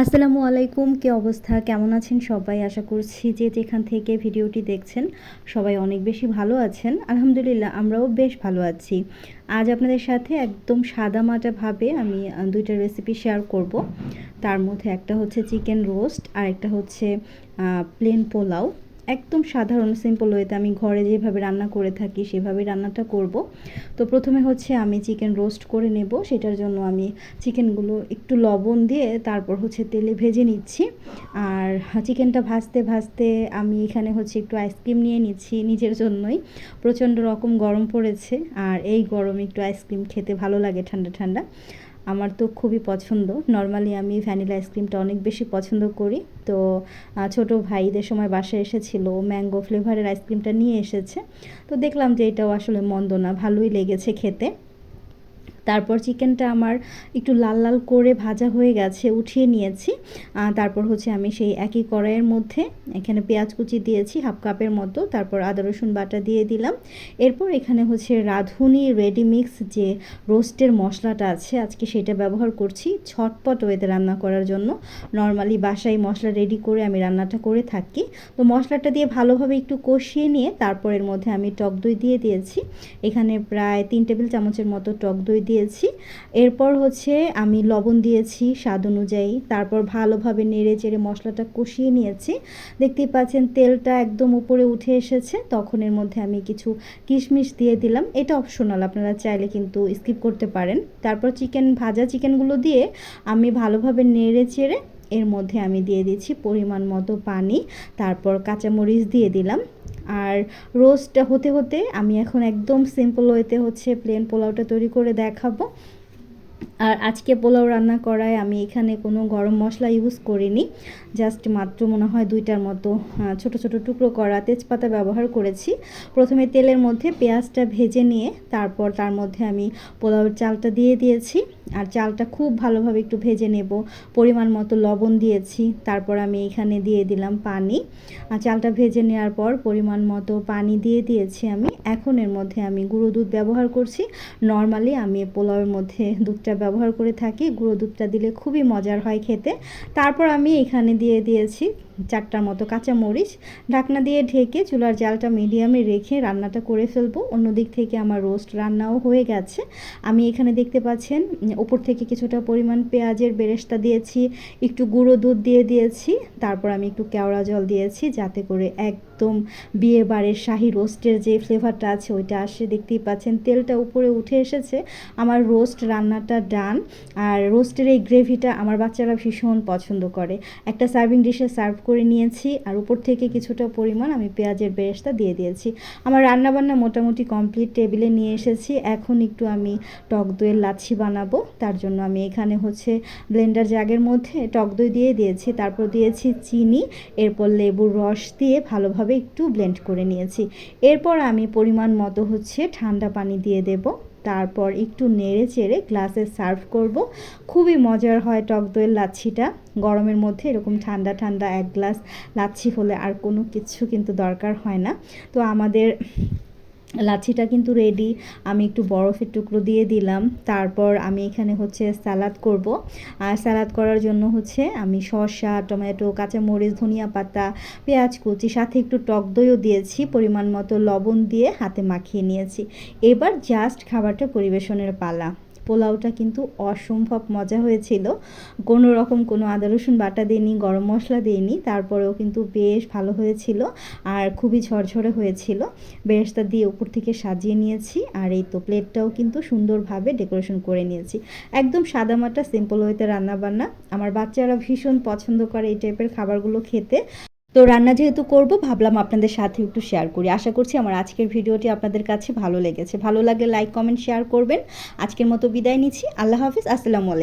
আসসালামু আলাইকুম, কি অবস্থা? কেমন আছেন সবাই? আশা করছি যে যেখান থেকে ভিডিওটি দেখছেন, সবাই অনেক বেশি ভালো আছেন। আলহামদুলিল্লাহ, আমরাও বেশ ভালো আছি। আজ আপনাদের সাথে একদম সাদা মাটাভাবে আমি দুইটা রেসিপি শেয়ার করব। তার মধ্যে একটা হচ্ছে চিকেন রোস্ট আর একটা হচ্ছে প্লেন পোলাও। একদম সাধারণ সিম্পল ওয়েতে আমি ঘরে যেভাবে রান্না করে থাকি সেভাবে রান্নাটা করব। তো প্রথমে হচ্ছে আমি চিকেন রোস্ট করে নেব, সেটার জন্য আমি চিকেনগুলো একটু লবণ দিয়ে তারপর হচ্ছে তেলে ভেজে নিচ্ছি। আর চিকেনটা ভাজতে ভাজতে আমি এখানে হচ্ছে একটু আইসক্রিম নিয়ে নিচ্ছি নিজের জন্যই। প্রচণ্ড রকম গরম পড়েছে, আর এই গরমে একটু আইসক্রিম খেতে ভালো লাগে ঠান্ডা ঠান্ডা। আমার তো খুবই পছন্দ। নর্মালি আমি ভ্যানিলা আইসক্রিমটা অনেক বেশি পছন্দ করি। তো ছোট ভাইদের সময় বাসায় এসেছিল ম্যাঙ্গো ফ্লেভারের আইসক্রিমটা নিয়ে এসেছে। তো দেখলাম যে এটাও আসলে মন্দ না, ভালোই লেগেছে খেতে। তারপর চিকেনটা আমার একটু লাল লাল করে ভাজা হয়ে গেছে, উঠিয়ে নিয়েছি। তারপর হচ্ছে আমি সেই একই কড়াইয়ের মধ্যে এখানে পেঁয়াজ কুচি দিয়েছি, হাফ কাপের মতো, তারপর আদা, রসুন বাটা দিয়ে দিলাম। এরপর এখানে হচ্ছে রাঁধুনি রেডি মিক্স যে রোস্টের মশলাটা আছে, আজকে সেটা ব্যবহার করছি ছটপট ওয়েতে রান্না করার জন্য। নর্মালি বাসায় মশলা রেডি করে আমি রান্নাটা করে থাকি। তো মশলাটা দিয়ে ভালোভাবে একটু কষিয়ে নিয়ে তারপর এর মধ্যে আমি টক দই দিয়ে দিয়েছি। এখানে প্রায় তিন টেবিল চামচের মতো টক দই দিয়েছি। এরপর হচ্ছে আমি লবণ দিয়েছি স্বাদ অনুযায়ী। তারপর ভালোভাবে নেড়ে চেড়ে মশলাটা কষিয়ে নিয়েছি। দেখতেই পাচ্ছেন তেলটা একদম উপরে উঠে এসেছে। তখন এর মধ্যে আমি কিছু কিশমিশ দিয়ে দিলাম। এটা অপশনাল আপনারা চাইলে কিন্তু স্কিপ করতে পারেন। তারপর চিকেন ভাজা চিকেনগুলো দিয়ে আমি ভালোভাবে নেড়ে চেড়ে এর মধ্যে আমি দিয়ে দিচ্ছি পরিমাণ মতো পানি। তারপর কাঁচামরিচ দিয়ে দিলাম। আর রোস্টটা হতে হতে আমি এখন একদম সিম্পল ওয়েতে হচ্ছে প্লেন পোলাওটা তৈরি করে দেখাবো। আর আজকে পোলাও রান্না করায় আমি এখানে কোনো গরম মশলা ইউজ করিনি। জাস্ট মাত্র মনে হয় দুইটার মতো ছোট ছোট টুকরো করা তেজপাতা ব্যবহার করেছি। প্রথমে তেলের মধ্যে পেঁয়াজটা ভেজে নিয়ে তারপর তার মধ্যে আমি পোলাওয়ের চালটা দিয়ে দিয়েছি। আর চালটা খুব ভালোভাবে একটু ভেজে নেব। পরিমাণ মতো লবণ দিয়েছি, তারপর আমি এখানে দিয়ে দিলাম পানি। আর চালটা ভেজে নেওয়ার পর পরিমাণ মতো পানি দিয়ে দিয়েছি আমি। এখন এর মধ্যে আমি গুঁড়ো দুধ ব্যবহার করছি। নর্মালি আমি পোলাওয়ের মধ্যে দুধটা ব্যবহার করে থাকি। গুঁড়ো দুধটা দিলে খুবই মজার হয় খেতে। তারপর আমি এখানে দিয়ে দিয়েছি চারটার মতো কাঁচা মরিচ ঢাকনা দিয়ে ঢেকে চুলার জালটা মিডিয়ামে রেখে রান্নাটা করে ফেলব। অন্যদিক থেকে আমার রোস্ট রান্নাও হয়ে গেছে। আমি এখানে দেখতে পাচ্ছেন, ওপর থেকে কিছুটা পরিমাণ পেঁয়াজের বেরেস্তা দিয়েছি, একটু গুঁড়ো দুধ দিয়ে দিয়েছি, তারপর আমি একটু কেওড়া জল দিয়েছি, যাতে করে একদম বিয়ে বাড়ির শাহি রোস্টের যে ফ্লেভারটা আছে ওইটা আসে, দেখতেই পাচ্ছেন। তেলটা উপরে উঠে এসেছে। আমার রোস্ট রান্নাটা ডান। আর রোস্টের এই গ্রেভিটা আমার বাচ্চারা ভীষণ পছন্দ করে। একটা সার্ভিং ডিশে সার্ভ করে নিয়েছি আর উপর থেকে কিছুটা পরিমাণ আমি পেঁয়াজের বেরেস্তা দিয়ে দিয়েছি। আমার রান্নাবান্না মোটামুটি কমপ্লিট টেবিলে নিয়ে এসেছি। এখন একটু আমি টক দইয়ের লাচ্ছি বানাবো। তার জন্য আমি এখানে হচ্ছে ব্লেন্ডার জাগের মধ্যে টক দই দিয়ে দিয়েছি। তারপর দিয়েছি চিনি, এরপর লেবুর রস দিয়ে ভালোভাবে একটু ব্লেন্ড করে নিয়েছি। এরপর আমি পরিমাণ মতো হচ্ছে ঠান্ডা পানি দিয়ে দেব। তারপর একটু নেড়ে চেড়ে গ্লাসে সার্ভ করব। খুবই মজার হয় টক দইয়ের লাচ্ছিটা। গরমের মধ্যে এরকম ঠান্ডা ঠান্ডা এক গ্লাস লাচ্ছি হলে আর কোনো কিছু কিন্তু দরকার হয় না। তো আমাদের লাচ্ছিটা কিন্তু রেডি আমি একটু বরফের টুকরো দিয়ে দিলাম। তারপর আমি এখানে হচ্ছে স্যালাদ করব। আর স্যালাদ করার জন্য হচ্ছে আমি শসা, টমেটো, কাঁচামরিচ, ধনিয়া পাতা, পেঁয়াজ কুচি, সাথে একটু টক দইও দিয়েছি। পরিমাণ মতো লবণ দিয়ে হাতে মাখিয়ে নিয়েছি। এবার জাস্ট খাবারটা পরিবেশনের পালা। পোলাওটা কিন্তু অসম্ভব মজা হয়েছিল। কোনো রকম কোনো আদা, রসুন বাটা দিইনি, গরম মশলা দিইনি, তারপরেও কিন্তু বেশ ভালো হয়েছিল আর খুবই ঝরঝরে হয়েছিল। বেরেস্তা দিয়ে উপর থেকে সাজিয়ে নিয়েছি আর এই তো প্লেটটাও কিন্তু সুন্দরভাবে ডেকোরেশন করে নিয়েছি। একদম সাদামাটা, সিম্পল ওয়েতে রান্না বান্না আমার বাচ্চারা ভীষণ পছন্দ করে এই টাইপের খাবারগুলো খেতে। তো রান্না যেহেতু করব, ভাবলাম আপনাদের সাথে একটু শেয়ার করি। আশা করছি আমার আজকের ভিডিওটি আপনাদের কাছে ভালো লেগেছে। ভালো লাগলে লাইক কমেন্ট শেয়ার করবেন। আজকের মতো বিদায় নিচ্ছি। আল্লাহ হাফিজ। আসসালামু আলাইকুম।